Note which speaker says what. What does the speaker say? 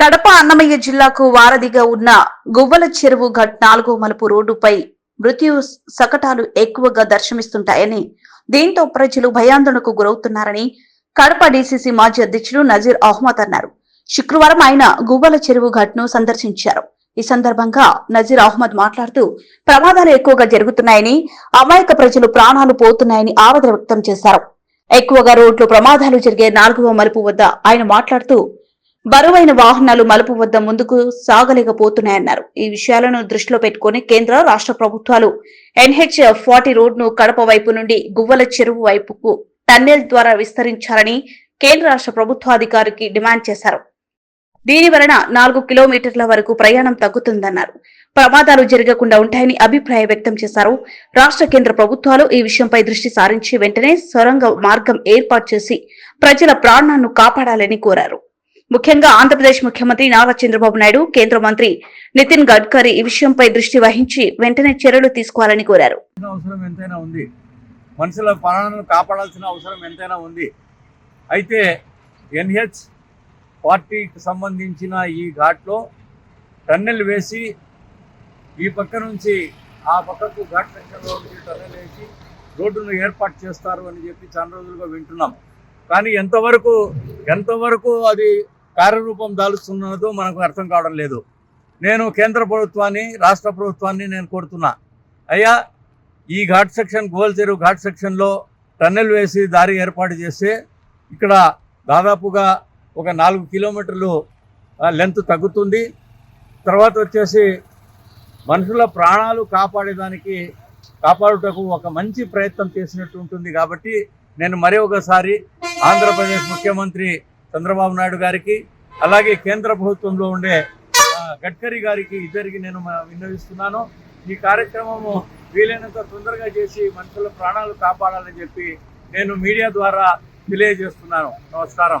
Speaker 1: కడప అన్నమయ్య జిల్లాకు వారధిగా ఉన్న గువ్వల చెరువు ఘట్ నాలుగో మలుపు రోడ్డుపై మృత్యు సకటాలు ఎక్కువగా దర్శనమిస్తుంటాయని దీంతో ప్రజలు భయాందోళనకు గురవుతున్నారని కడప డీసీసీ మాజీ అధ్యక్షుడు నజీర్ అహ్మద్ అన్నారు. శుక్రవారం ఆయన గువ్వల చెరువు ఘట్ను సందర్శించారు. ఈ సందర్భంగా నజీర్ అహ్మద్ మాట్లాడుతూ ప్రమాదాలు ఎక్కువగా జరుగుతున్నాయని అమాయక ప్రజలు ప్రాణాలు పోతున్నాయని ఆవేదన వ్యక్తం చేశారు. ఎక్కువగా రోడ్లు ప్రమాదాలు జరిగే నాలుగవ మలుపు వద్ద ఆయన మాట్లాడుతూ బరువైన వాహనాలు మలుపు వద్ద ముందుకు సాగలేకపోతున్నాయన్నారు. ఈ విషయాలను దృష్టిలో పెట్టుకుని కేంద్ర రాష్ట్ర ప్రభుత్వాలు ఎన్హెచ్ ఫార్టీ రోడ్ను కడప వైపు నుండి గువ్వల చెరువు వైపుకు టన్నెల్ ద్వారా విస్తరించాలని కేంద్ర రాష్ట్ర ప్రభుత్వాధికారికి డిమాండ్ చేశారు. దీని వలన నాలుగు కిలోమీటర్ల వరకు ప్రయాణం తగ్గుతుందన్నారు. ప్రమాదాలు జరగకుండా ఉంటాయని అభిప్రాయం వ్యక్తం చేశారు. రాష్ట్ర కేంద్ర ప్రభుత్వాలు ఈ విషయంపై దృష్టి సారించి వెంటనే సొరంగ మార్గం ఏర్పాటు చేసి ప్రజల ప్రాణాలను కాపాడాలని కోరారు. ముఖ్యంగా ఆంధ్రప్రదేశ్ ముఖ్యమంత్రి నారా చంద్రబాబు నాయుడు కేంద్ర మంత్రి నితిన్ గడ్కరీ ఈ విషయంపై దృష్టి వహించి వెంటనే చర్యలు తీసుకోవాలని కోరారు.
Speaker 2: అవసరం ఎంతైనా ఉంది. మనుషుల ప్రాణాలను కాపాడాల్సిన అవసరం ఎంతైనా ఉంది. అయితే ఎన్హెచ్ పార్టీకి సంబంధించిన ఈ ఘాట్లో టన్నెల్ వేసి ఈ పక్క నుంచి ఆ పక్కకు ఘాట్ సెక్షన్లో టన్నెల్ వేసి రోడ్డును ఏర్పాటు చేస్తారు అని చెప్పి చాలా రోజులుగా వింటున్నాం. కానీ ఎంతవరకు ఎంతవరకు అది కార్యరూపం దాలుస్తున్నదో మనకు అర్థం కావడం లేదు. నేను కేంద్ర ప్రభుత్వాన్ని రాష్ట్ర ప్రభుత్వాన్ని నేను కోరుతున్నా. అయ్యా ఈ ఘాట్ సెక్షన్ గోల్ చెరువు ఘాట్ సెక్షన్లో టన్నెల్ వేసి దారి ఏర్పాటు చేస్తే ఇక్కడ దాదాపుగా ఒక నాలుగు కిలోమీటర్లు లెంత్ తగ్గుతుంది. తర్వాత వచ్చేసి మనుషుల ప్రాణాలు కాపాడేదానికి కాపాడుటకు ఒక మంచి ప్రయత్నం చేసినట్టు ఉంటుంది కాబట్టి నేను మరి ఒకసారి ఆంధ్రప్రదేశ్ ముఖ్యమంత్రి చంద్రబాబు నాయుడు గారికి అలాగే కేంద్ర ప్రభుత్వంలో ఉండే గడ్కరీ గారికి ఇద్దరికి నేను మ- విన్నవిస్తున్నాను. ఈ కార్యక్రమము వీలైనంత తొందరగా చేసి మనుషుల ప్రాణాలు కాపాడాలని చెప్పి నేను మీడియా ద్వారా తెలియజేస్తున్నాను. నమస్కారం.